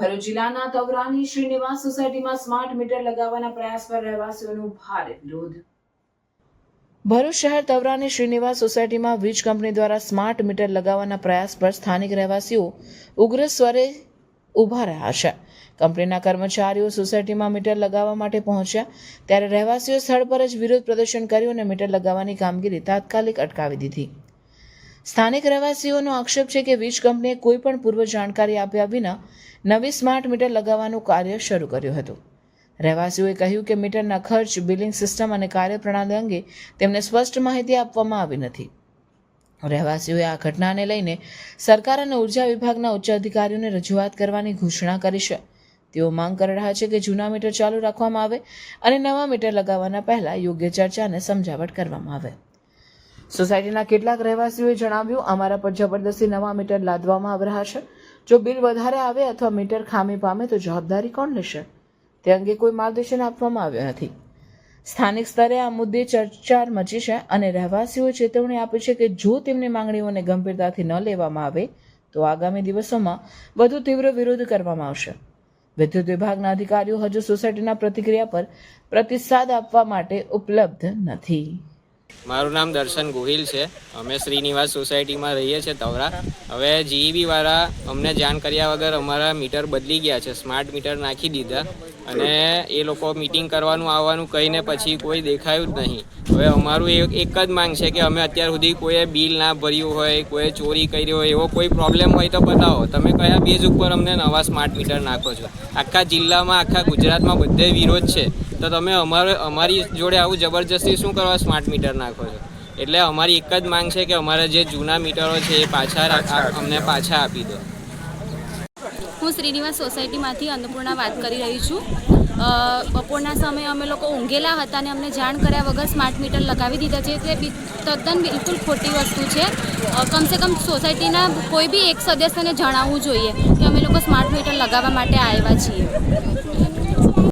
ભરૂચ જિલ્લાના તવરાની શ્રીનિવાસ સોસાયટીમાં smart meter લગાવવાના પ્રયાસ પર રહેવાસીઓનો ભારે વિરોધ. ભરૂચ શહેર તવરાની શ્રીનિવાસ સોસાયટીમાં વીજ કંપની દ્વારા સ્માર્ટ મીટર લગાવવાના પ્રયાસ પર સ્થાનિક રહેવાસીઓ ઉગ્ર સ્વરે ઊભા રહ્યા છે. કંપનીના કર્મચારીઓ સોસાયટીમાં મીટર લગાવવા માટે પહોંચ્યા ત્યારે રહેવાસીઓ સ્થળ પર જ વિરોધ પ્રદર્શન કર્યું અને મીટર લગાવવાની કામગીરી તાત્કાલિક અટકાવી દીધી. સ્થાનિક રહેવાસીઓનો આક્ષેપ છે કે વીજ કંપનીએ કોઈ પણ પૂર્વ જાણકારી આપ્યા વિના નવી સ્માર્ટ મીટર લગાવવાનું કાર્ય શરૂ કર્યું હતું. રહેવાસીઓએ કહ્યું કે મીટરના ખર્ચ, બિલિંગ સિસ્ટમ અને કાર્યપ્રણાલી અંગે તેમને સ્પષ્ટ માહિતી આપવામાં આવી નથી. રહેવાસીઓએ આ ઘટનાને લઈને સરકાર અને ઊર્જા વિભાગના ઉચ્ચ અધિકારીઓને રજૂઆત કરવાની ઘોષણા કરી છે. તેઓ માંગ કરી રહ્યા છે કે જૂના મીટર ચાલુ રાખવામાં આવે અને નવા મીટર લગાવવાના પહેલા યોગ્ય ચર્ચા અને સમજાવટ કરવામાં આવે. સોસાયટીના કેટલાક રહેવાસીઓએ જણાવ્યું, અમારા પર જબરદસ્તી નવા મીટર લાદવામાં આવી રહ્યા છે. જો બિલ વધારે આવે અથવા મીટર ખામી પામે તો જવાબદારી કોણ લેશે તે અંગે કોઈ માર્ગદર્શન આપવામાં આવ્યું નથી. સ્થાનિક સ્તરે આ મુદ્દે ચર્ચા મચી છે અને રહેવાસીઓએ ચેતવણી આપી છે કે જો તેમની માંગણીઓને ગંભીરતાથી ન લેવામાં આવે, તો આગામી દિવસોમાં વધુ તીવ્ર વિરોધ કરવામાં આવશે. વિદ્યુત વિભાગના અધિકારીઓ હજુ સોસાયટીના પ્રતિક્રિયા પર પ્રતિસાદ આપવા માટે ઉપલબ્ધ નથી. મારું નામ દર્શન ગોહિલ છે. અમે શ્રીનિવાસ સોસાયટીમાં રહીએ છીએ તવરા હવે જીઈબી વાળા અમને જાણ કર્યા વગર અમારા મીટર બદલી ગયા છે. સ્માર્ટ મીટર નાખી દીધા. અને એ લોકો મીટિંગ કરવાનું, આવવાનું કહીને પછી કોઈ દેખાયું જ નહીં. હવે અમારું એક જ માંગ છે કે અમે અત્યાર સુધી કોઈએ બિલ ના ભર્યું હોય, કોઈએ ચોરી કરી હોય, એવો કોઈ પ્રોબ્લેમ હોય તો બતાવો. તમે કયા બેઝ ઉપર અમને નવા સ્માર્ટ મીટર નાખો છો? આખા જિલ્લામાં, આખા ગુજરાતમાં બધે વિરોધ છે. તો તમે અમારે અમારી જોડે આવું જબરજસ્તી શું કરવા સ્માર્ટ મીટર નાખો છો? એટલે અમારી એક જ માંગ છે કે અમારા જે જૂના મીટરો છે એ પાછા અમને પાછા આપી દો. હું શ્રીનિવાસ સોસાયટીમાંથી અન્નપૂર્ણા વાત કરી રહી છું. બપોરના સમયે અમે લોકો ઊંઘેલા હતા અને અમને જાણ કર્યા વગર સ્માર્ટ મીટર લગાવી દીધા છે. તે તદ્દન બિલકુલ ખોટી વસ્તુ છે. કમસે કમ સોસાયટીના કોઈ બી એક સદસ્યને જણાવવું જોઈએ કે અમે લોકો સ્માર્ટ મીટર લગાવવા માટે આવ્યા છીએ.